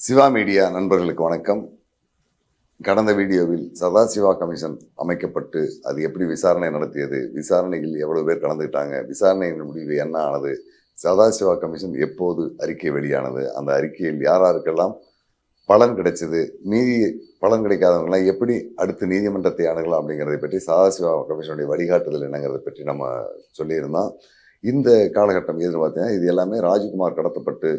Siva media நண்பர்களுக்கு வணக்கம். கடந்த வீடியோவில் சதாசிவா கமிஷன் அமைக்கப்பட்டு அது எப்படி விசாரணை நடத்தியது? விசாரணையில் எவ்வளவு பேர் கலந்துக்கிட்டாங்க? விசாரணையின் முடிவு என்ன ஆனது? சதாசிவா கமிஷன் எப்போது அறிக்கை வெளியானது? அந்த அறிக்கையில் யார் யாருக்கெல்லாம் பலன் கிடைச்சது. நீதி பலன் கிடைக்காதவங்களாம் எப்படி அடுத்து நீதிமன்றத்தை அணுகலாம் அப்படிங்கிறதை பற்றி சதாசிவா கமிஷனுடைய வழிகாட்டுதல் என்னங்கிறத பற்றி நம்ம சொல்லியிருந்தோம். இந்த காலகட்டம் எதுன்னு பார்த்தீங்கன்னா இது எல்லாமே ராஜ்குமார் கடத்தப்பட்டு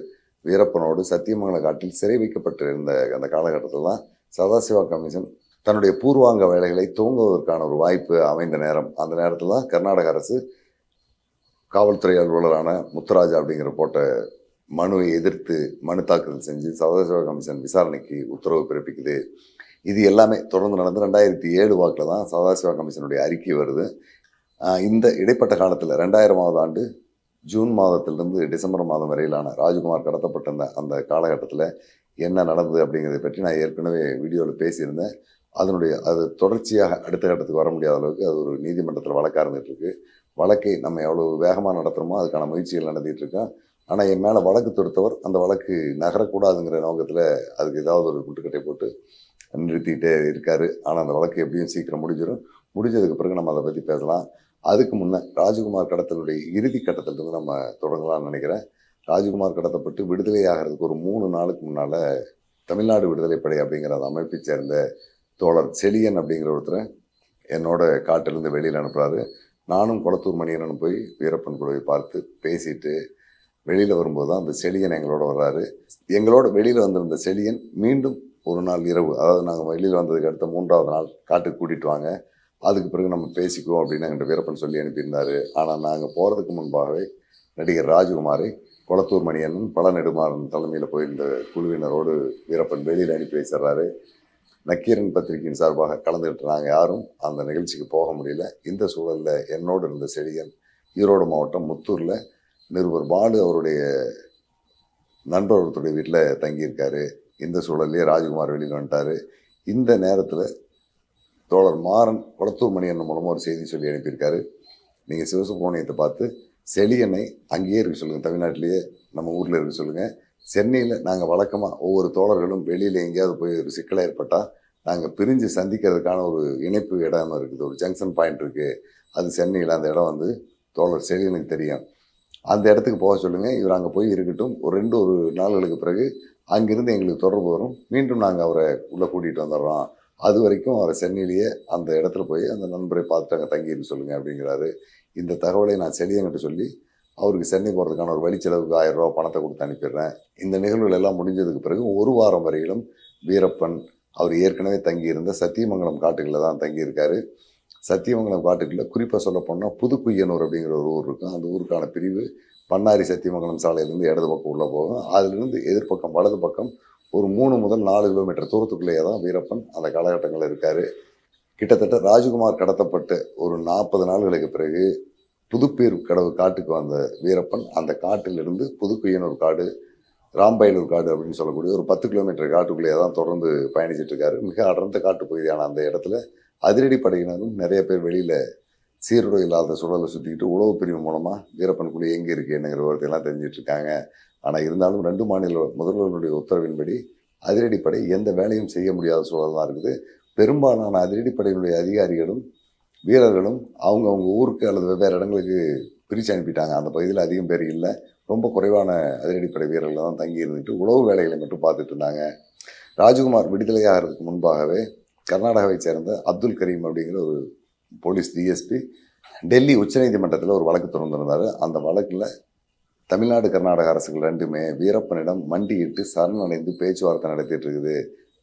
வீரப்பனோடு சத்தியமங்கல காட்டில் சிறை வைக்கப்பட்டிருந்த அந்த காலகட்டத்தில் தான் சதாசிவா கமிஷன் தன்னுடைய பூர்வாங்க வேலைகளை துவங்குவதற்கான ஒரு வாய்ப்பு அமைந்த நேரம். அந்த நேரத்தில் தான் கர்நாடக அரசு காவல்துறை அலுவலரான முத்துராஜா அப்படிங்கிற போட்ட மனுவை எதிர்த்து மனு தாக்கல் செஞ்சு சர்வதேச கமிஷன் விசாரணைக்கு உத்தரவு பிறப்பிக்குது. இது எல்லாமே தொடர்ந்து நடந்து ரெண்டாயிரத்தி ஏழு வாக்கில் தான் சதாசிவா கமிஷனுடைய அறிக்கை வருது. இந்த இடைப்பட்ட காலத்தில் ரெண்டாயிரமாவது ஆண்டு ஜூன் மாதத்திலிருந்து டிசம்பர் மாதம் வரையிலான ராஜ்குமார் கடத்தப்பட்டிருந்த அந்த காலகட்டத்தில் என்ன நடந்தது அப்படிங்கிறத பற்றி நான் ஏற்கனவே வீடியோவில் பேசியிருந்தேன். அதனுடைய அது தொடர்ச்சியாக அடுத்த கட்டத்துக்கு வர முடியாத அளவுக்கு அது ஒரு நீதிமன்றத்தில் வழக்காக இருந்துகிட்ருக்கு வழக்கை நம்ம எவ்வளோ வேகமாக நடத்துகிறோமோ அதுக்கான முயற்சிகள் நடத்திட்டு இருக்கோம். ஆனால் என் மேலே வழக்கு தொடுத்தவர் அந்த வழக்கு நகரக்கூடாதுங்கிற நோக்கத்தில் அதுக்கு ஏதாவது ஒரு முட்டுக்கட்டை போட்டு நிறுத்திக்கிட்டே இருக்கார். ஆனால் அந்த வழக்கு எப்படியும் சீக்கிரம் முடிஞ்சிடும் முடிஞ்சதுக்கு பிறகு நம்ம அதை பற்றி பேசலாம். அதுக்கு முன்னே ராஜகுமார் கடத்தலுடைய இறுதி கட்டத்திலிருந்து நம்ம தொடங்கலாம்னு நினைக்கிறேன். ராஜகுமார் கடத்தப்பட்டு விடுதலை ஆகிறதுக்கு ஒரு மூணு நாளுக்கு முன்னால் தமிழ்நாடு விடுதலை படை அப்படிங்கிற அந்த அமைப்பை சேர்ந்த தோழர் செலியன் அப்படிங்கிற ஒருத்தரை என்னோட காட்டிலிருந்து வெளியில் அனுப்புகிறாரு நானும் குளத்தூர் மணியனும் போய் வீரப்பன் குழுவை பார்த்து பேசிட்டு வெளியில் வரும்போது தான் அந்த செழியன் எங்களோட வர்றாரு. எங்களோட வெளியில் வந்திருந்த செழியன் மீண்டும் ஒரு நாள் இரவு அதாவது நாங்கள் வெளியில் வந்ததுக்கு அடுத்த மூன்றாவது நாள் காட்டுக்கு கூட்டிகிட்டு வாங்க. அதுக்கு பிறகு நம்ம பேசிக்குவோம் அப்படின்னு எங்கள்கிட்ட வீரப்பன் சொல்லி அனுப்பியிருந்தார். ஆனால் நாங்கள் போகிறதுக்கு முன்பாகவே நடிகர் ராஜ்குமாரை குளத்தூர் மணியன் பல நெடுமாறன் தலைமையில் போயிருந்த குழுவினரோடு வீரப்பன் வெளியில் அனுப்பி வச்சிடுறாரு. நக்கீரன் பத்திரிகையின் சார்பாக கலந்துக்கிட்டு நாங்கள் யாரும் அந்த நிகழ்ச்சிக்கு போக முடியல. இந்த சூழலில் என்னோடு இருந்த செழியன் ஈரோடு மாவட்டம் முத்தூரில் நிருபர் பாலு அவருடைய நண்பர் ஒருத்தருடைய வீட்டில் தங்கியிருக்காரு. இந்த சூழல்லையே ராஜ்குமார் வெளியில் வந்துட்டார். இந்த நேரத்தில் தோழர் மாறன் குளத்தூர்மணியன் மூலமாக ஒரு செய்தி சொல்லி அனுப்பியிருக்காரு. நீங்கள் சிவசுப்ரமணியத்தை பார்த்து செழியனை அங்கேயே இருக்க சொல்லுங்கள் தமிழ்நாட்டிலேயே நம்ம ஊரில் இருக்க சொல்லுங்கள் சென்னையில் நாங்கள் வழக்கமாக ஒவ்வொரு தோழர்களும் வெளியில் எங்கேயாவது போய் ஒரு சிக்கல் ஏற்பட்டால் நாங்கள் பிரிஞ்சு சந்திக்கிறதுக்கான ஒரு இணைப்பு இடம் இருக்குது. ஒரு ஜங்ஷன் பாயிண்ட் இருக்குது அது சென்னையில் அந்த இடம் வந்து தோழர் செழியனுக்கு தெரியும். அந்த இடத்துக்கு போக சொல்லுங்கள் இவர் அங்கே போய் இருக்கட்டும். ஒரு ரெண்டு ஒரு நாள்களுக்கு பிறகு அங்கிருந்து எங்களுக்கு தொடர்பு வரும். மீண்டும் நாங்கள் அவரை உள்ளே கூட்டிகிட்டு வந்துடுறோம். அது வரைக்கும் அவரை சென்னையிலேயே அந்த இடத்துல போய் அந்த நண்பரை பார்த்துட்டு அங்கே தங்கியிருந்து சொல்லுங்கள் அப்படிங்கிறாரு. இந்த தகவலை நான் செடியங்கிட்ட சொல்லி அவருக்கு சென்னை போகிறதுக்கான ஒரு வழிச்செலவுக்கு ஆயிரம் ரூபா பணத்தை கொடுத்து அனுப்பிடுறேன். இந்த நிகழ்வுகள் எல்லாம் முடிஞ்சதுக்கு பிறகு ஒரு வாரம் வரையிலும் வீரப்பன் அவர் ஏற்கனவே தங்கியிருந்த சத்தியமங்கலம் காட்டுகளில் தான் தங்கியிருக்காரு. சத்தியமங்கலம் காட்டுக்குள்ளே குறிப்பாக சொல்ல போனால் புதுக்குய்யனூர் அப்படிங்கிற ஒரு ஊர் இருக்கும். அந்த ஊருக்கான பிரிவு பண்ணாரி சத்தியமங்கலம் சாலையிலேருந்து இடது பக்கம் உள்ளே போகும். அதிலிருந்து எதிர்ப்பக்கம் வலது பக்கம் ஒரு மூணு முதல் நாலு கிலோமீட்டர் தூரத்துக்குள்ளேயே தான் வீரப்பன் அந்த காலகட்டங்களில் இருக்கார். கிட்டத்தட்ட ராஜகுமார் கடத்தப்பட்டு ஒரு நாற்பது நாள்களுக்கு பிறகு புதுப்பேர் கடவு காட்டுக்கு வந்த வீரப்பன் அந்த காட்டிலிருந்து புதுக்குய்யனூர் காடு ராம்பயலூர் காடு அப்படின்னு சொல்லக்கூடிய ஒரு பத்து கிலோமீட்டர் காட்டுக்குள்ளேயே தான் தொடர்ந்து பயணிச்சிட்டு இருக்காரு. மிக அடர்ந்த காட்டு பகுதியான அந்த இடத்துல அதிரடி படையினரும் நிறைய பேர் வெளியில் சீருடை இல்லாத சூழலை சுற்றிக்கிட்டு உளவு பிரிவு மூலமாக வீரப்பன் குழி எங்கே இருக்குது என்னங்கிற விவரத்தையெல்லாம் தெரிஞ்சிட்டு இருக்காங்க ஆனால் இருந்தாலும் ரெண்டு மாநில முதல்வர்களுடைய உத்தரவின்படி அதிரடிப்படை எந்த வேலையும் செய்ய முடியாத சூழல் தான் இருக்குது. பெரும்பாலான அதிரடிப்படையினுடைய அதிகாரிகளும் வீரர்களும் அவங்கவுங்க ஊருக்கு அல்லது வெவ்வேறு இடங்களுக்கு பிரித்து அனுப்பிட்டாங்க. அந்த பகுதியில் அதிகம் பேர் இல்லை. ரொம்ப குறைவான அதிரடிப்படை வீரர்கள் தான் தங்கி இருந்துட்டு உளவு வேலைகளை மட்டும் பார்த்துட்டு இருந்தாங்க. ராஜகுமார் விடுதலையாகிறதுக்கு முன்பாகவே கர்நாடகாவை சேர்ந்த அப்துல் கரீம் அப்படிங்கிற ஒரு போலீஸ் டிஎஸ்பி டெல்லி உச்சநீதிமன்றத்தில் ஒரு வழக்கு திறந்திருந்தார் அந்த வழக்கில் தமிழ்நாடு கர்நாடக அரசுகள் ரெண்டுமே வீரப்பனிடம் மண்டியிட்டு சரணடைந்து பேச்சுவார்த்தை நடத்திட்டு இருக்குது.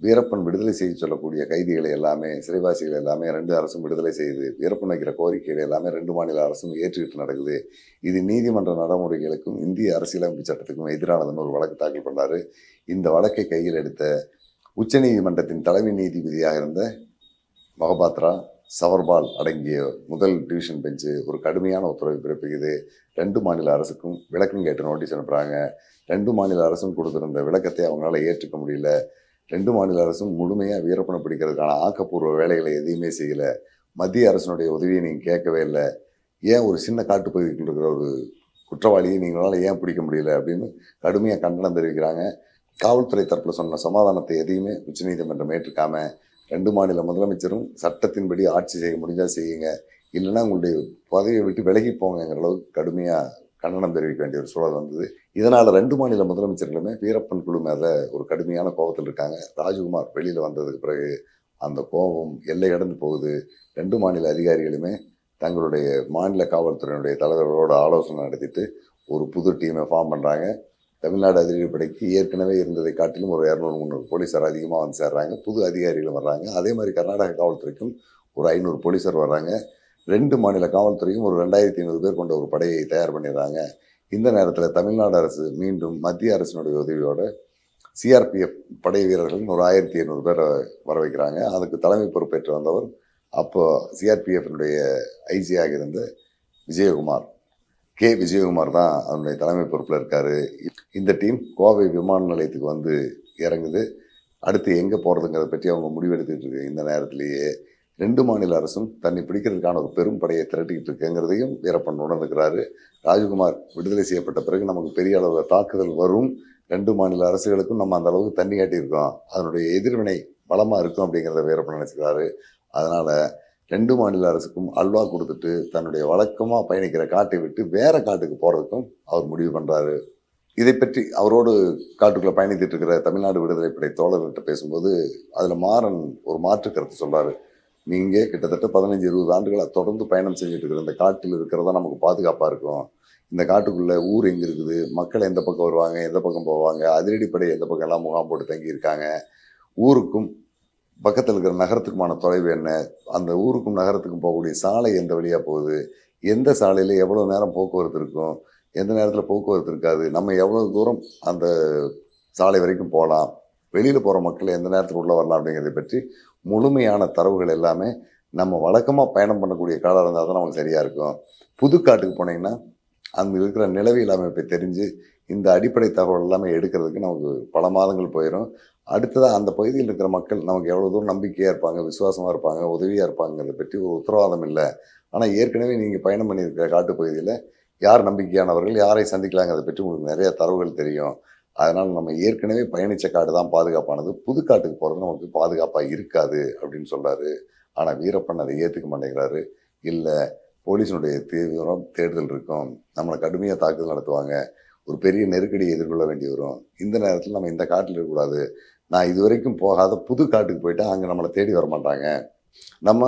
வீரப்பன் விடுதலை செய்ய சொல்லக்கூடிய கைதிகளை எல்லாமே சிறைவாசிகள் எல்லாமே ரெண்டு அரசும் விடுதலை செய்யுது வீரப்பன் வைக்கிற கோரிக்கைகளை எல்லாமே ரெண்டு மாநில அரசும் ஏற்றுக்கிட்டு நடக்குது. இது நீதிமன்ற நடைமுறைகளுக்கும் இந்திய அரசியலமைப்பு சட்டத்துக்கும் எதிரானதுன்னு ஒரு வழக்கு தாக்கல் பண்ணார். இந்த வழக்கை கையில் எடுத்த உச்சநீதிமன்றத்தின் தலைமை நீதிபதியாக இருந்த மொஹபாத்ரா சவர்பால் அடங்கிய முதல் டிவிஷன் பெஞ்சு ஒரு கடுமையான உத்தரவை பிறப்பிக்குது. ரெண்டு மாநில அரசுக்கும் விளக்கம் கேட்டு நோட்டீஸ் அனுப்புகிறாங்க ரெண்டு மாநில அரசும் கொடுத்துருந்த விளக்கத்தை அவங்களால ஏற்றுக்க முடியல. ரெண்டு மாநில அரசும் முழுமையாக வீரப்பணம் பிடிக்கிறதுக்கான ஆக்கப்பூர்வ வேலைகளை எதையுமே செய்யலை. மத்திய அரசினுடைய உதவியை நீங்கள் கேட்கவே இல்லை. ஏன் ஒரு சின்ன காட்டுப்பகுதிக்குள்ள இருக்கிற ஒரு குற்றவாளியை நீங்களால் ஏன் பிடிக்க முடியல அப்படின்னு கடுமையாக கண்டனம் தெரிவிக்கிறாங்க. காவல்துறை தரப்பில் சொன்ன சமாதானத்தை எதையுமே உச்சநீதிமன்றம் ஏற்றுக்காம ரெண்டு மாநில முதலமைச்சரும் சட்டத்தின்படி ஆட்சி செய்ய முடிஞ்சால் செய்யுங்க. இல்லைன்னா உங்களுடைய பதவியை விட்டு விலகி போங்கிற அளவுக்கு கடுமையாக கண்டனம் தெரிவிக்க வேண்டிய ஒரு சூழல் வந்தது. இதனால் ரெண்டு மாநில முதலமைச்சர்களுமே வீரப்பன் குழு மேலே ஒரு கடுமையான கோபத்தில் இருக்காங்க. ராஜ்குமார் வெளியில் வந்ததுக்கு பிறகு அந்த கோபம் எல்லை கடந்து போகுது. ரெண்டு மாநில அதிகாரிகளுமே தங்களுடைய மாநில காவல்துறையினுடைய தலைவர்களோட ஆலோசனை நடத்திட்டு ஒரு புது டீமை ஃபார்ம் பண்ணுறாங்க தமிழ்நாடு அதிரடிப்படைக்கு ஏற்கனவே இருந்ததை காட்டிலும் ஒரு இரநூறு முந்நூறு போலீஸார் அதிகமாக வந்து சேர்றாங்க. புது அதிகாரிகள் வர்றாங்க. அதே மாதிரி கர்நாடக காவல்துறைக்கும் ஒரு ஐநூறு போலீஸார் வர்றாங்க. ரெண்டு மாநில காவல்துறையும் ஒரு ரெண்டாயிரத்தி ஐநூறு பேர் கொண்ட ஒரு படையை தயார் பண்ணிடுறாங்க. இந்த நேரத்தில் தமிழ்நாடு அரசு மீண்டும் மத்திய அரசினுடைய உதவியோட சிஆர்பிஎஃப் படை வீரர்கள் ஒரு ஆயிரத்தி ஐநூறு பேரை வர வைக்கிறாங்க. அதுக்கு தலைமை பொறுப்பேற்று வந்தவர் அப்போது சிஆர்பிஎஃப்னுடைய ஐஜியாக இருந்த விஜயகுமார். கே. விஜயகுமார் தான் அதனுடைய தலைமை பொறுப்பில் இருக்கார். இந்த டீம் கோவை விமான நிலையத்துக்கு வந்து இறங்குது. அடுத்து எங்கே போகிறதுங்கிறத பற்றி அவங்க முடிவெடுத்துட்டு இருக்கு. இந்த நேரத்திலேயே ரெண்டு மாநில அரசும் தன்னை பிடிக்கிறதுக்கான ஒரு பெரும் படையை திரட்டிக்கிட்டு இருக்குங்கிறதையும் வீரப்பன் உணர்ந்துக்கிறாரு. ராஜகுமார் விடுதலை செய்யப்பட்ட பிறகு நமக்கு பெரிய அளவில் தாக்குதல் வரும். ரெண்டு மாநில அரசுகளுக்கும் நம்ம அந்த அளவுக்கு தண்ணி காட்டியிருக்கோம். அதனுடைய எதிர்வினை பலமாக இருக்கும் அப்படிங்கிறத வீரப்பன் நினச்சிக்கிறாரு. அதனால் ரெண்டு மாநில அரசுக்கும் அல்வா கொடுத்துட்டு தன்னுடைய வழக்கமாக பயணிக்கிற காட்டை விட்டு வேற காட்டுக்கு போகிறதுக்கும் அவர் முடிவு பண்ணுறாரு இதை பற்றி அவரோடு காட்டுக்குள்ளே பயணித்துட்டு இருக்கிற தமிழ்நாடு விடுதலை படை தோழர்கிட்ட பேசும்போது அதில் மாறன் ஒரு மாற்று கருத்து சொல்கிறாரு நீங்கள் கிட்டத்தட்ட பதினஞ்சு இருபது ஆண்டுகளாக தொடர்ந்து பயணம் செஞ்சுட்டு இருக்கிற இந்த காட்டில் இருக்கிறதா நமக்கு பாதுகாப்பாக இருக்கும். இந்த காட்டுக்குள்ளே ஊர் எங்கே இருக்குது? மக்கள் எந்த பக்கம் வருவாங்க? எந்த பக்கம் போவாங்க? அதிரடிப்படை எந்த பக்கம் எல்லாம் முகாம் போட்டு தங்கி இருக்காங்க ஊருக்கும் பக்கத்தில் இருக்கிற நகரத்துக்குமான தொலைவு என்ன? அந்த ஊருக்கும் நகரத்துக்கும் போகக்கூடிய சாலை எந்த வழியாக போகுது? எந்த சாலையில் எவ்வளோ நேரம் போக்குவரத்து இருக்கும்? எந்த நேரத்தில் போக்குவரத்து இருக்காது? நம்ம எவ்வளோ தூரம் அந்த சாலை வரைக்கும் போகலாம்? வெளியில் போகிற மக்கள் எந்த நேரத்தில் உள்ளே வரலாம் அப்படிங்கிறத பற்றி முழுமையான தரவுகள் எல்லாமே நம்ம வழக்கமாக பயணம் பண்ணக்கூடிய காலம் இருந்தால் தான் நமக்கு சரியாக இருக்கும். புதுக்காட்டுக்கு போனீங்கன்னா அங்கே இருக்கிற நிலவியல் அமைப்பை தெரிஞ்சு இந்த அடிப்படை தகவல் எல்லாமே எடுக்கிறதுக்கு நமக்கு பல மாதங்கள் போயிடும் அடுத்ததாக அந்த பகுதியில் இருக்கிற மக்கள் நமக்கு எவ்வளோ தூரம் நம்பிக்கையாக இருப்பாங்க விசுவாசமாக இருப்பாங்க உதவியாக இருப்பாங்கிறத பற்றி ஒரு உத்தரவாதம் இல்லை. ஆனால் ஏற்கனவே நீங்கள் பயணம் பண்ணியிருக்கிற காட்டுப்பகுதியில் யார் நம்பிக்கையானவர்கள் யாரை சந்திக்கலாங்கிறத பற்றி உங்களுக்கு நிறைய தரவுகள் தெரியும். அதனால் நம்ம ஏற்கனவே பயணித்த காடு தான் பாதுகாப்பானது. புது காட்டுக்கு போகிறது நமக்கு பாதுகாப்பாக இருக்காது அப்படின்னு சொல்கிறாரு ஆனால் வீரப்பன் அதை ஏற்றுக்க மாட்டேங்கிறாரு. இல்லை போலீஸினுடைய தீவிரம் தேடுதல் இருக்கும். நம்மளை கடுமையாக தாக்குதல் நடத்துவாங்க. ஒரு பெரிய நெருக்கடியை எதிர்கொள்ள வேண்டி வரும். இந்த நேரத்தில் நம்ம இந்த காட்டில் இருக்கக்கூடாது. நான் இது வரைக்கும் போகாத புது காட்டுக்கு போயிட்டா அங்கே நம்மளை தேடி வர மாட்டாங்க. நம்ம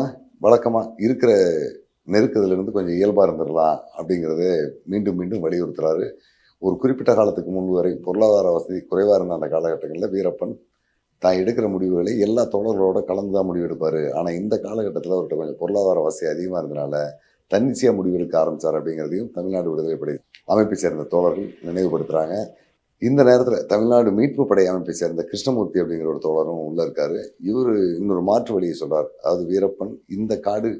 வழக்கமாக இருக்கிற நெருக்கத்திலிருந்து கொஞ்சம் இயல்பாக இருந்துடலாம் அப்படிங்கிறத மீண்டும் மீண்டும் வலியுறுத்துறாரு. ஒரு குறிப்பிட்ட காலத்துக்கு முன்பு வரை பொருளாதார வசதி குறைவாக இருந்த அந்த காலகட்டங்களில் வீரப்பன் தான் எடுக்கிற முடிவுகளை எல்லா தோழர்களோட கலந்து தான் முடிவு எடுப்பார். ஆனால் இந்த காலகட்டத்தில் அவர்கிட்ட கொஞ்சம் பொருளாதார வசதி அதிகமாக இருந்தனால தன்னிச்சையாக முடிவெடுக்க ஆரம்பித்தார் அப்படிங்கிறதையும் தமிழ்நாடு விடுதலை படை அமைப்பை சேர்ந்த தோழர்கள் நினைவுபடுத்துகிறாங்க இந்த நேரத்தில் தமிழ்நாடு மீட்பு படை அமைப்பை சேர்ந்த கிருஷ்ணமூர்த்தி அப்படிங்கிற ஒரு தோழரும் உள்ளே இருக்கார். இவர் இன்னொரு மாற்று வழியை சொல்கிறார் அதாவது வீரப்பன் இந்த காடு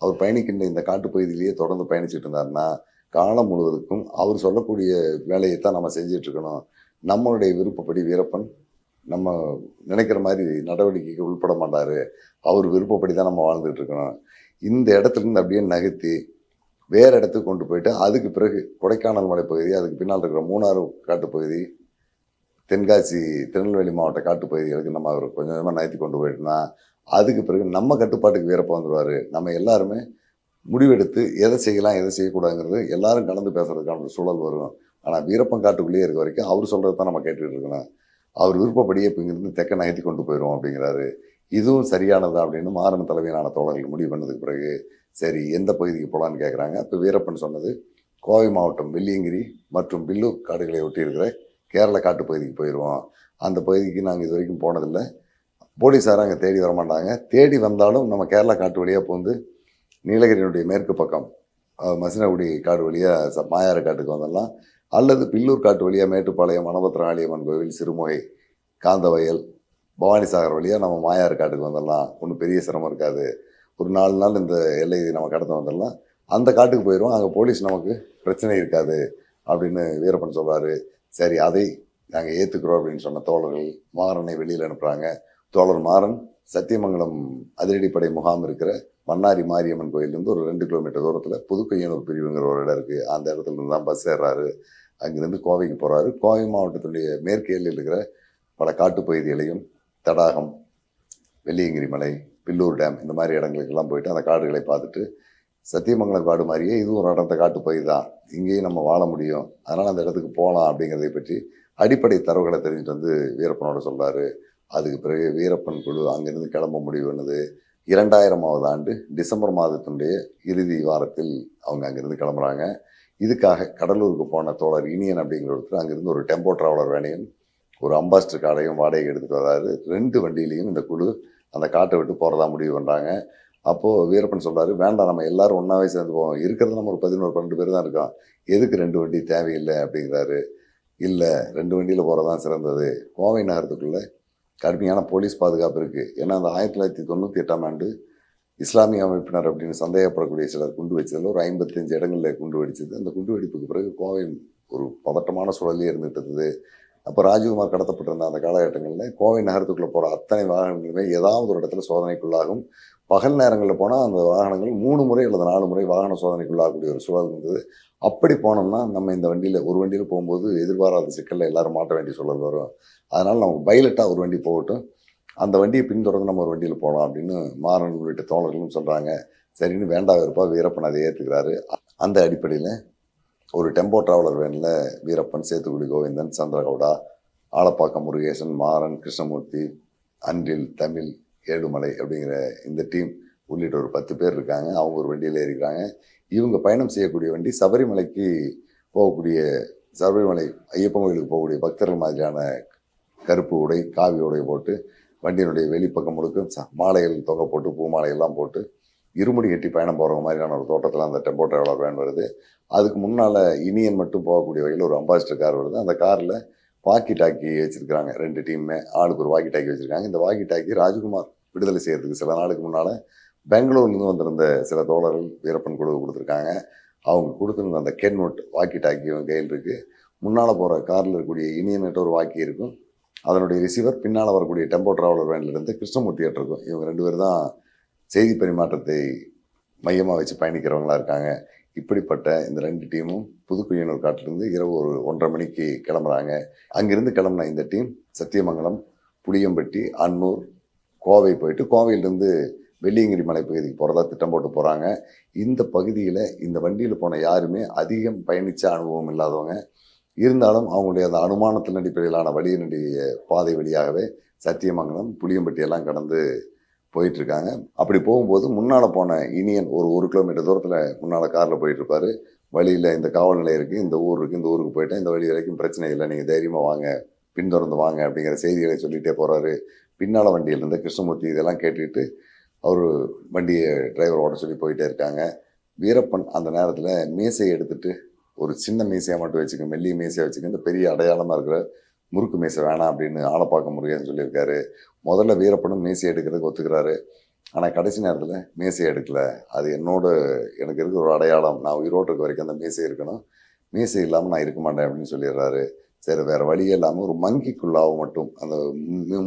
அவர் பயணிக்கின்ற இந்த காட்டு பகுதியிலேயே தொடர்ந்து பயணிச்சுட்டு இருந்தாருன்னா காலம் முழுவதுக்கும் அவர் சொல்லக்கூடிய வேலையை தான் நம்ம செஞ்சுட்டு இருக்கணும். நம்மளுடைய விருப்பப்படி வீரப்பன் நம்ம நினைக்கிற மாதிரி நடவடிக்கைக்கு உள்பட மாட்டார். அவர் விருப்பப்படி தான் நம்ம வாழ்ந்துட்டு இருக்கணும். இந்த இடத்துல இருந்து அப்படியே நகர்த்தி வேற இடத்துக்கு கொண்டு போயிட்டு அதுக்கு பிறகு கொடைக்கானல் மலைப்பகுதி அதுக்கு பின்னால் இருக்கிற மூணாறு காட்டுப்பகுதி தென்காசி திருநெல்வேலி மாவட்ட காட்டுப்பகுதிகளுக்கு நம்ம அவர் கொஞ்சம் கொஞ்சமாக நகர்த்தி கொண்டு போயிட்டோம்னா அதுக்கு பிறகு நம்ம கட்டுப்பாட்டுக்கு வீரப்ப வந்துடுவார் நம்ம எல்லாருமே முடிவெடுத்து எதை செய்யலாம் எதை செய்யக்கூடாதுங்கிறது எல்லாரும் கலந்து பேசுகிறதுக்கான ஒரு சூழல் வரும். ஆனால் வீரப்பன் காட்டுக்குள்ளேயே இருக்க வரைக்கும் அவர் சொல்கிறது தான் நம்ம கேட்டுக்கிட்டு இருக்கணும். அவர் விருப்பப்படியே இப்போ இங்கிருந்து தெக்க நகர்த்தி கொண்டு போயிடும் அப்படிங்கிறாரு. இதுவும் சரியானதா அப்படின்னு மாறன தலைமையிலான தோழர்கள் முடிவு பண்ணதுக்கு பிறகு சரி எந்த பகுதிக்கு போகலான்னு கேட்குறாங்க இப்போ வீரப்பன் சொன்னது கோவை மாவட்டம் வெள்ளியங்கிரி மற்றும் பில்லூர் காடுகளை ஒட்டி இருக்கிற கேரள காட்டு பகுதிக்கு போயிடுவோம் அந்த பகுதிக்கு நாங்கள் இது வரைக்கும் போனதில்லை. போலீஸார் அங்கே தேடி வர மாட்டாங்க. தேடி வந்தாலும் நம்ம கேரளா காட்டு வழியாக போந்து நீலகிரியினுடைய மேற்கு பக்கம் மசினகுடி காடு வழியாக ச மாயாறு காட்டுக்கு வந்துடலாம். அல்லது பில்லூர் காட்டு வழியாக மேட்டுப்பாளையம் வனபத்திரகாளியம்மன் கோவில் சிறுமுகை காந்தவயல் பவானிசாகர் வழியாக நம்ம மாயாறு காட்டுக்கு வந்துடலாம். ஒன்றும் பெரிய சிரமம் இருக்காது. ஒரு நாலு நாள் இந்த எல்லை நம்ம கடந்து வந்துடலாம். அந்த காட்டுக்கு போயிடுவோம். அங்கே போலீஸ் நமக்கு பிரச்சனை இருக்காது அப்படின்னு வீரப்பன் சொல்கிறாரு சரி அதை நாங்கள் ஏற்றுக்கிறோம் அப்படின்னு சொன்ன தோழர்கள் மாறனை வெளியில் அனுப்புகிறாங்க தோழர் மாறன் சத்தியமங்கலம் அதிரடிப்படை முகாம் இருக்கிற மன்னாரி மாரியம்மன் கோயிலேருந்து ஒரு ரெண்டு கிலோமீட்டர் தூரத்தில் புதுக்கையனூர் பிரிவுங்கிற ஒரு இடம் இருக்குது அந்த இடத்துல இருந்து தான் பஸ் ஏறுறாரு. அங்கேருந்து கோவைக்கு போகிறாரு கோவை மாவட்டத்துடைய மேற்கு எல்லையில் இருக்கிற பல காட்டுப் பகுதிகளையும் தடாகம் வெள்ளியங்கிரி மலை பில்லூர் டேம் இந்த மாதிரி இடங்களுக்கெல்லாம் போயிட்டு அந்த காடுகளை பார்த்துட்டு சத்தியமங்கலம் காடு மாதிரியே இதுவும் ஒரு இடத்த காட்டு பகுதி தான். இங்கேயும் நம்ம வாழ முடியும். அதனால் அந்த இடத்துக்கு போகலாம் அப்படிங்கிறதை பற்றி அடிப்படை தரவுகளை தெரிஞ்சுட்டு வந்து வீரப்பனோட சொல்கிறார் அதுக்கு பிறகு வீரப்பன் குழு அங்கேருந்து கிளம்ப முடிவு இரண்டாயிரமாவது ஆண்டு டிசம்பர் மாதத்தினுடைய இறுதி வாரத்தில் அவங்க அங்கேருந்து கிளம்புறாங்க. இதுக்காக கடலூருக்கு போன தோழர் இனியன் அப்படிங்கிற ஒருத்தர் அங்கேருந்து ஒரு டெம்போ டிராவலர் வேனையும் ஒரு அம்பாஸ்டர் காரையும் வாடகை எடுத்துகிட்டு வராரு. ரெண்டு வண்டியிலையும் இந்த குழு அந்த காட்டை விட்டு போகிறதா முடிவு பண்ணுறாங்க அப்போது வீரப்பன் சொல்கிறாரு வேண்டாம் நம்ம எல்லாரும் ஒன்றாவே சேர்ந்து போவோம். இருக்கிறது நம்ம ஒரு பதினோரு பன்னெண்டு பேர் தான் இருக்கோம். எதுக்கு ரெண்டு வண்டி தேவையில்லை? அப்படிங்கிறாரு. இல்லை ரெண்டு வண்டியில் போகிறதான் சிறந்தது. கோவை நகரத்துக்குள்ளே கடுமையான போலீஸ் பாதுகாப்பு இருக்குது ஏன்னா அந்த ஆயிரத்தி தொள்ளாயிரத்தி தொண்ணூற்றி எட்டாம் ஆண்டு இஸ்லாமிய அமைப்பினர் அப்படின்னு சந்தேகப்படக்கூடிய சிலர் குண்டு வச்சதில் ஒரு ஐம்பத்தஞ்சு இடங்களில் குண்டு வெடிச்சது. அந்த குண்டு வெடிப்புக்கு பிறகு கோவை ஒரு பதட்டமான சூழலே இருந்துகிட்டு இருந்தது. அப்போ ராஜ்குமார் கடத்தப்பட்டிருந்த அந்த காலகட்டங்களில் கோவை நகரத்துக்குள்ளே போகிற அத்தனை வாகனங்களுமே ஏதாவது ஒரு இடத்துல சோதனைக்குள்ளாகும். பகல் நேரங்களில் போனால் அந்த வாகனங்கள் மூணு முறை அல்லது நாலு முறை வாகன சோதனைக்குள்ளாகக்கூடிய ஒரு சூழல் இருந்தது. அப்படி போனோம்னா நம்ம இந்த வண்டியில் ஒரு வண்டியில் போகும்போது எதிர்பாராத சிக்கலில் எல்லாரும் மாட்ட வேண்டிய சூழல் வரும். அதனால் நம்ம பைலட்டாக ஒரு வண்டி போகட்டும். அந்த வண்டியை பின்தொடர்ந்து நம்ம ஒரு வண்டியில் போகலாம் அப்படின்னு மாறன் உள்ளிட்ட தோழர்களும் சொல்கிறாங்க சரின்னு வேண்டா இருப்பா வீரப்பன் அதை ஏற்றுக்கிறாரு அந்த அடிப்படையில் ஒரு டெம்போ டிராவலர் வேனில் வீரப்பன் சேத்துக்குடி கோவிந்தன் சந்திரகவுடா ஆலப்பாக்கம் முருகேசன் மாறன் கிருஷ்ணமூர்த்தி அன்றில் தமிழ் ஏழுமலை அப்படிங்கிற இந்த டீம் உள்ளிட்ட ஒரு பத்து பேர் இருக்காங்க. அவங்க ஒரு வண்டியில் ஏறிக்கிறாங்க. இவங்க பயணம் செய்யக்கூடிய வண்டி சபரிமலைக்கு போகக்கூடிய சபரிமலை ஐயப்பன் கோயிலுக்கு போகக்கூடிய பக்தர்கள் மாதிரியான கருப்பு உடை காவி உடை போட்டு வண்டியினுடைய வெளிப்பக்கம் முழுக்க ச- மாலைகள் தொகை போட்டு பூமாலையெல்லாம் போட்டு இருமுடி கட்டி பயணம் போகிற மாதிரியான ஒரு தோட்டத்தில் அந்த டெம்போ டிராவலர் வேன் வருது. அதுக்கு முன்னால் இனியன் மட்டும் போகக்கூடிய வகையில் ஒரு அம்பாசிடர் கார் வருது. அந்த காரில் வாக்கி டாக்கி வச்சுருக்கிறாங்க. ரெண்டு டீமுமே ஆளுக்கு ஒரு வாக்கி டாக்கி வச்சுருக்காங்க. இந்த வாக்கி டாக்கி ராஜ்குமார் விடுதலை செய்கிறதுக்கு சில நாளுக்கு முன்னால் பெங்களூர்லேருந்து வந்திருந்த சில தோழர்கள் வீரப்பன் குழு கொடுத்துருக்காங்க. அவங்க கொடுத்துருந்த அந்த கென்வுட் வாக்கி டாக்கி இவங்க கையில் இருக்குது முன்னால் போகிற காரில் இருக்கக்கூடிய இனியன்ட்டு ஒரு வாக்கி இருக்கும். அதனுடைய ரிசீவர் பின்னால் வரக்கூடிய டெம்போ டிராவலர் வேன்லேருந்து கிருஷ்ணமூர்த்தி இருக்கும். இவங்க ரெண்டு பேர் தான் செய்தி பரிமாற்றத்தை மையமாக வச்சு பயணிக்கிறவங்களா இருக்காங்க. இப்படிப்பட்ட இந்த ரெண்டு டீமும் புதுக்குயனூர் காட்டிலிருந்து இரவு ஒரு ஒன்றரை மணிக்கு கிளம்புறாங்க. அங்கிருந்து கிளம்புன இந்த டீம் சத்தியமங்கலம் புளியம்பட்டி அன்னூர் கோவை போயிட்டு கோவையிலேருந்து வெள்ளியங்கிரி மலைப்பகுதிக்கு போகிறதா திட்டம் போட்டு போகிறாங்க இந்த பகுதியில் இந்த வண்டியில் போன யாருமே அதிகம் பயணித்த அனுபவம் இல்லாதவங்க. இருந்தாலும் அவங்களுடைய அந்த அனுமானத்தின் அடிப்படையிலான வழியினுடைய பாதை வழியாகவே சத்தியமங்கலம் புளியம்பட்டி எல்லாம் கடந்து போயிட்டுருக்காங்க. அப்படி போகும்போது முன்னால் போன இனியன் ஒரு ஒரு கிலோமீட்டர் தூரத்தில் முன்னால் காரில் போயிட்டுருப்பார். வழியில் இந்த காவல் நிலையம் இருக்குது இந்த ஊர் இருக்குது இந்த ஊருக்கு போயிட்டேன். இந்த வழி வரைக்கும் பிரச்சனை இல்லை நீங்கள் தைரியமாக வாங்க பின்தொடர்ந்து வாங்க அப்படிங்கிற செய்திகளை சொல்லிகிட்டே போகிறாரு பின்னால் வண்டியில் இருந்த கிருஷ்ணமூர்த்தி இதெல்லாம் கேட்டுக்கிட்டு அவர் வண்டியை டிரைவர் ஓட சொல்லி போயிட்டே இருக்காங்க. வீரப்பன் அந்த நேரத்தில் மீசையை எடுத்துகிட்டு ஒரு சின்ன மீசையை மட்டும் வச்சுக்க மெல்லிய மீசையாக வச்சுக்க இந்த பெரிய அடையாளமாக இருக்கிற முறுக்கு மீசை வேணாம் அப்படின்னு ஆளப்பாக்கம் முருகன் சொல்லியிருக்காரு. முதல்ல வீரப்பனும் மீசையை எடுக்கிறதுக்கு ஒத்துக்கிறாரு. ஆனால் கடைசி நேரத்தில் மீசையை எடுக்கல. அது என்னோட எனக்கு இருக்கிற ஒரு அடையாளம். நான் உயிரோடு இருக்க வரைக்கும் அந்த மீசை இருக்கணும். மீசை இல்லாமல் நான் இருக்க மாட்டேன் அப்படின்னு சொல்லிடுறாரு. சரி வேறு வழியே இல்லாமல் ஒரு மங்கி குல்லாவை மட்டும் அந்த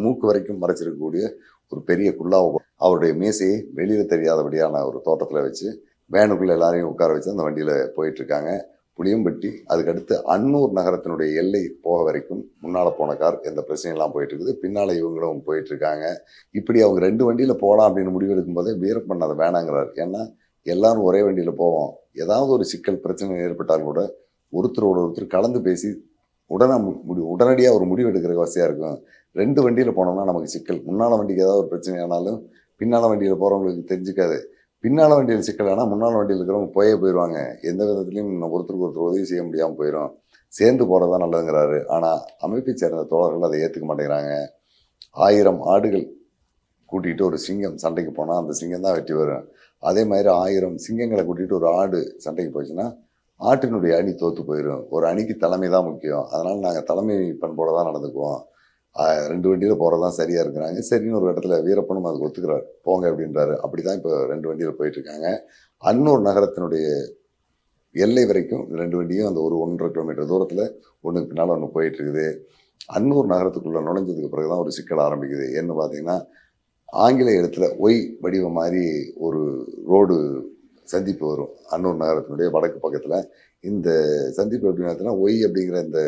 மூக்கு வரைக்கும் மறைச்சிருக்கக்கூடிய ஒரு பெரிய குல்லாவை அவருடைய மீசையை வெளியில் தெரியாதபடியான ஒரு தோட்டத்தில் வச்சு வேனுக்குள்ளே எல்லாரையும் உட்கார வச்சு அந்த வண்டியில் போயிட்டுருக்காங்க புளியம்பட்டி அதுக்கடுத்து அன்னூர் நகரத்தினுடைய எல்லை போக வரைக்கும் முன்னால் போன கார் எந்த பிரச்சனையெல்லாம் போயிட்டு இருக்குது பின்னால் இவங்களும் போயிட்டு இருக்காங்க இப்படி அவங்க ரெண்டு வண்டியில் போகலாம் அப்படின்னு முடிவெடுக்கும் போதே வீரப்பன் அதை வேணாங்கிறார். ஏன்னா எல்லாரும் ஒரே வண்டியில் போவோம். ஏதாவது ஒரு சிக்கல் பிரச்சனை ஏற்பட்டால் கூட ஒருத்தரோட ஒருத்தர் கலந்து பேசி உடனே முடி உடனடியாக ஒரு முடிவு எடுக்கிற வசதியாக இருக்கும். ரெண்டு வண்டியில் போனோம்னா நமக்கு சிக்கல். முன்னால் வண்டிக்கு ஏதாவது ஒரு பிரச்சனை ஆனாலும் பின்னால் வண்டியில் போகிறவங்களுக்கு தெரிஞ்சுக்காது. பின்னால் வண்டியில் சிக்கல் ஆனால் முன்னால் வண்டியில் இருக்கிறவங்க போயே போயிடுவாங்க எந்த விதத்துலையும் ஒருத்தருக்கு ஒருத்தர் உதவி செய்ய முடியாமல் போயிடும் சேர்ந்து போகிறது தான் நல்லதுங்கிறாரு. ஆனால் அமைப்பை சேர்ந்த தோழர்கள் அதை ஏற்றுக்க மாட்டேங்கிறாங்க. ஆயிரம் ஆடுகள் கூட்டிகிட்டு ஒரு சிங்கம் சண்டைக்கு போனால் அந்த சிங்கம் தான் வெற்றி வரும் அதே மாதிரி ஆயிரம் சிங்கங்களை கூட்டிகிட்டு ஒரு ஆடு சண்டைக்கு போச்சுன்னா ஆட்டினுடைய அணி தோற்று போயிடும் ஒரு அணிக்கு தலைமை தான் முக்கியம். அதனால் நாங்கள் தலைமை பண்போட தான் நடந்துக்குவோம். ரெண்டு வண்டியில் போகிறதான் சரியாக இருக்கிறாங்க. சரின்னு ஒரு இடத்துல வீரப்பனும் அதுக்கு ஒத்துக்கிறார். போங்க அப்படின்றாரு. அப்படி தான் இப்போ ரெண்டு வண்டியில் போயிட்டுருக்காங்க. அன்னூர் நகரத்தினுடைய எல்லை வரைக்கும் ரெண்டு வண்டியும் அந்த ஒரு ஒன்றரை கிலோமீட்டர் தூரத்தில் ஒன்றுக்கு பின்னால் ஒன்று போயிட்டுருக்குது. அன்னூர் நகரத்துக்குள்ளே நுழைஞ்சதுக்கு பிறகு தான் ஒரு சிக்கல் ஆரம்பிக்குது. என்ன பார்த்தீங்கன்னா ஆங்கில இடத்துல ஒய் வடிவம் மாதிரி ஒரு ரோடு சந்திப்பு வரும். அன்னூர் நகரத்தினுடைய வடக்கு பக்கத்தில். இந்த சந்திப்பு எப்படி நடத்தினா ஒய் அப்படிங்கிற இந்த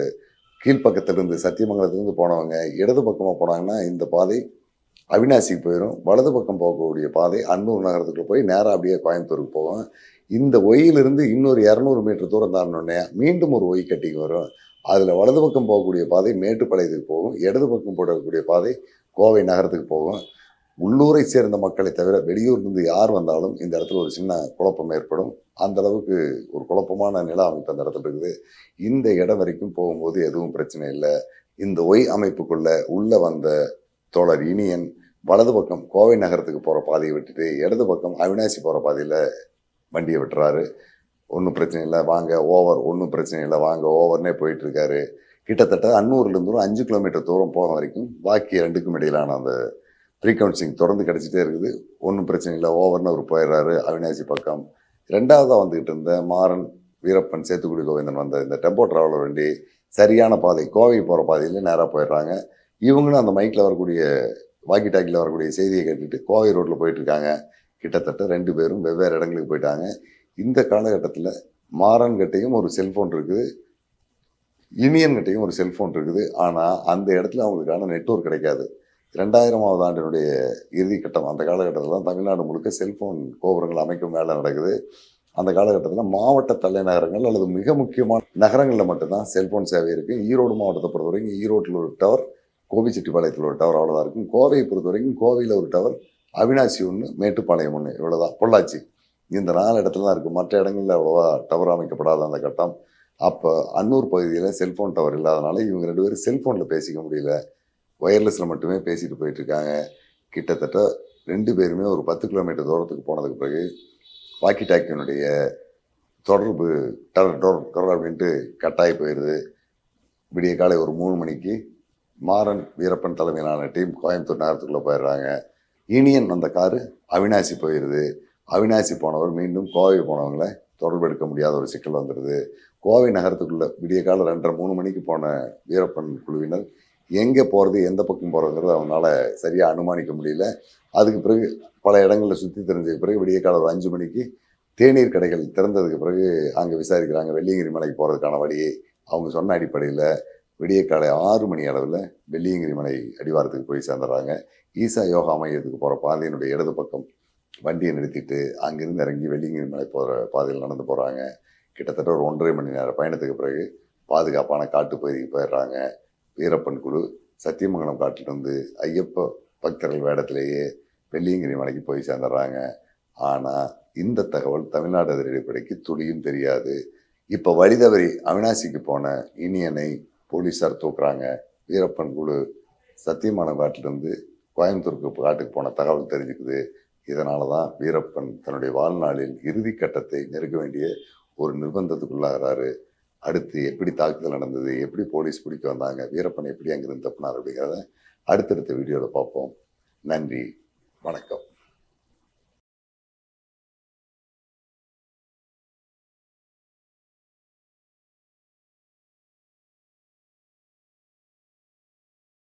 கீழ்ப்பக்கத்திலிருந்து சத்தியமங்கலத்திலிருந்து போனவங்க இடது பக்கமாக போனாங்கன்னா இந்த பாதை அவினாசிக்கு போயிடும் வலது பக்கம் போகக்கூடிய பாதை அன்னூர் நகரத்துக்கு போய் நேராக அப்படியே கோயம்புத்தூருக்கு போகும் இந்த ஒயிலிருந்து இன்னொரு இரநூறு மீட்டர் தூரம் தாண்டினோடனே மீண்டும் ஒரு ஒய் கட்டிக்கு வரும். அதில் வலது பக்கம் போகக்கூடிய பாதை மேட்டுப்பாளையத்துக்கு போகும். இடது பக்கம் போடக்கூடிய பாதை கோவை நகரத்துக்கு போகும். உள்ளூரை சேர்ந்த மக்களை தவிர வெளியூர்லேருந்து யார் வந்தாலும் இந்த இடத்துல ஒரு சின்ன குழப்பம் ஏற்படும். அந்த அளவுக்கு ஒரு குழப்பமான நில அமைப்பு அந்த இடத்துல இருக்குது. இந்த இடம் வரைக்கும் போகும்போது எதுவும் பிரச்சனை இல்லை. இந்த ஒய் அமைப்புக்குள்ள உள்ள வந்த தோழர் இனியன் வலது பக்கம் கோவை நகரத்துக்கு போகிற பாதையை விட்டுட்டு இடது பக்கம் அவினாசி போகிற பாதையில் வண்டியை விட்டுறாரு. ஒன்றும் பிரச்சனை இல்லை. வாங்க ஓவர். ஒன்றும் பிரச்சனை இல்லை. வாங்க ஓவர்னே போயிட்டுருக்காரு கிட்டத்தட்ட அன்னூர்லேருந்து ஒரு அஞ்சு கிலோமீட்டர் தூரம் போக வரைக்கும் பாக்கி ரெண்டுக்கும் இடையிலான அந்த ப்ரீ கவுன்சிலிங் தொடர்ந்து கிடச்சிட்டே இருக்குது. ஒன்றும் பிரச்சனை இல்லை. ஓவர்னு அவர் போயிடுறாரு. அவினாசி பக்கம். ரெண்டாவதாக வந்துக்கிட்டு இருந்த மாறன் வீரப்பன் சேத்துக்குடி கோவிந்தன் வந்த இந்த டெம்போ டிராவலர் வண்டி சரியான பாதை. கோவை போகிற பாதையில் நேராக போயிடுறாங்க. இவங்களும் அந்த மைக்கில் வரக்கூடிய வாக்கி டாக்கியில் வரக்கூடிய செய்தியை கேட்டுட்டு கோவை ரோட்டில் போயிட்டுருக்காங்க. கிட்டத்தட்ட ரெண்டு பேரும் வெவ்வேறு இடங்களுக்கு போயிட்டாங்க. இந்த காலகட்டத்தில் மாறன் கிட்டையும் ஒரு செல்ஃபோன் இருக்குது. இனியன் கிட்டையும் ஒரு செல்ஃபோன் இருக்குது. ஆனால் அந்த இடத்துல அவங்களுக்கான நெட்ஒர்க் கிடைக்காது. ரெண்டாயிரமாவது ஆண்டினுடைய இறுதிக்கட்டம் அந்த காலகட்டத்தில் தான் தமிழ்நாடு முழுக்க செல்ஃபோன் கோபுரங்கள் அமைக்கும் வேலை நடக்குது. அந்த காலகட்டத்தில் மாவட்ட தலைநகரங்கள் அல்லது மிக முக்கியமான நகரங்களில் மட்டும்தான் செல்ஃபோன் சேவை இருக்குது ஈரோடு மாவட்டத்தை பொறுத்த வரைக்கும் ஈரோட்டில் ஒரு டவர் கோபிச்செட்டிப்பாளையத்தில் ஒரு டவர் அவ்வளோதான் இருக்கும். கோவையை பொறுத்த வரைக்கும் கோவையில் ஒரு டவர் அவினாசி ஒன்று மேட்டுப்பாளையம் ஒன்று இவ்வளோதான் பொள்ளாச்சி. இந்த நாலு இடத்துல தான் இருக்குது மற்ற இடங்களில் அவ்வளோவா டவர் அமைக்கப்படாத அந்த கட்டம். அப்போ அன்னூர் பகுதியில் செல்ஃபோன் டவர் இல்லாதனால இவங்க ரெண்டு பேரும் செல்ஃபோனில் பேசிக்க முடியல. ஒயர்லெஸில் மட்டுமே பேசிட்டு போயிட்டு இருக்காங்க கிட்டத்தட்ட ரெண்டு பேருமே ஒரு பத்து கிலோமீட்டர் தூரத்துக்கு போனதுக்கு பிறகு வாக்கி டாக்கியினுடைய தொடர்பு டர் டொர் டொர் அப்படின்ட்டு கட்டாயி போயிடுது விடிய காலை ஒரு மூணு மணிக்கு மாறன் வீரப்பன் தலைமையிலான டீம் கோயம்புத்தூர் நகரத்துக்குள்ளே போயிடுறாங்க. இனியன் அந்த காரு அவினாசி போயிடுது அவினாசி போனவர் மீண்டும் கோவை போனவங்கள தொடர்பு எடுக்க முடியாத ஒரு சிக்கல் வந்துடுது. கோவை நகரத்துக்குள்ளே விடிய காலம் ரெண்டரை மூணு மணிக்கு போன வீரப்பன் குழுவினர் எங்கே போகிறது எந்த பக்கம் போகிறதுங்கிறது அவனால் சரியாக அனுமானிக்க முடியல. அதுக்கு பிறகு பல இடங்களில் சுற்றி தெரிஞ்சதுக்கு பிறகு விடிய காலம் ஒரு அஞ்சு மணிக்கு தேநீர் கடைகள் திறந்ததுக்கு பிறகு அங்கே விசாரிக்கிறாங்க வெள்ளியங்கிரி மலைக்கு போகிறதுக்கான வழியை. அவங்க சொன்ன அடிப்படையில் விடிய காலை ஆறு மணி அளவில் வெள்ளியங்கிரி மலை அடிவாரத்துக்கு போய் சேர்ந்துடுறாங்க. ஈசா யோகா மையத்துக்கு போகிற பாதையினுடைய இடது பக்கம் வண்டியை நிறுத்திட்டு அங்கிருந்து இறங்கி வெள்ளியங்கிரி மலை போகிற பாதையில் நடந்து போகிறாங்க கிட்டத்தட்ட ஒரு ஒன்றரை மணி நேரம் பயணத்துக்கு பிறகு பாதுகாப்பான காட்டு பகுதிக்கு போயிடுறாங்க. வீரப்பன் குழு சத்தியமங்கலம் காட்டிலிருந்து ஐயப்ப பக்தர்கள் வேடத்திலேயே வெள்ளியங்கிரி மலைக்கு போய் சேர்ந்துடுறாங்க. ஆனால் இந்த தகவல் தமிழ்நாடு அதிரடிப்படைக்கு துளியும் தெரியாது. இப்போ வழிதவறி அவினாசிக்கு போன இனியனை போலீஸார் தூக்குறாங்க. வீரப்பன் குழு சத்தியமான காட்டிலிருந்து கோயம்புத்தூருக்கு காட்டுக்கு போன தகவல் தெரிஞ்சுக்குது. இதனால தான் வீரப்பன் தன்னுடைய வாழ்நாளில் இறுதி கட்டத்தை நெருங்க வேண்டிய ஒரு நிர்பந்தத்துக்குள்ளாகிறாரு. அடுத்து எப்படி தாக்குதல் நடந்தது எப்படி போலீஸ் பிடிக்க வந்தாங்க வீரப்பன் எப்படி அங்கிருந்து தப்பினார் அப்படிங்கிறத அடுத்தடுத்த வீடியோவில் பார்ப்போம். நன்றி வணக்கம்.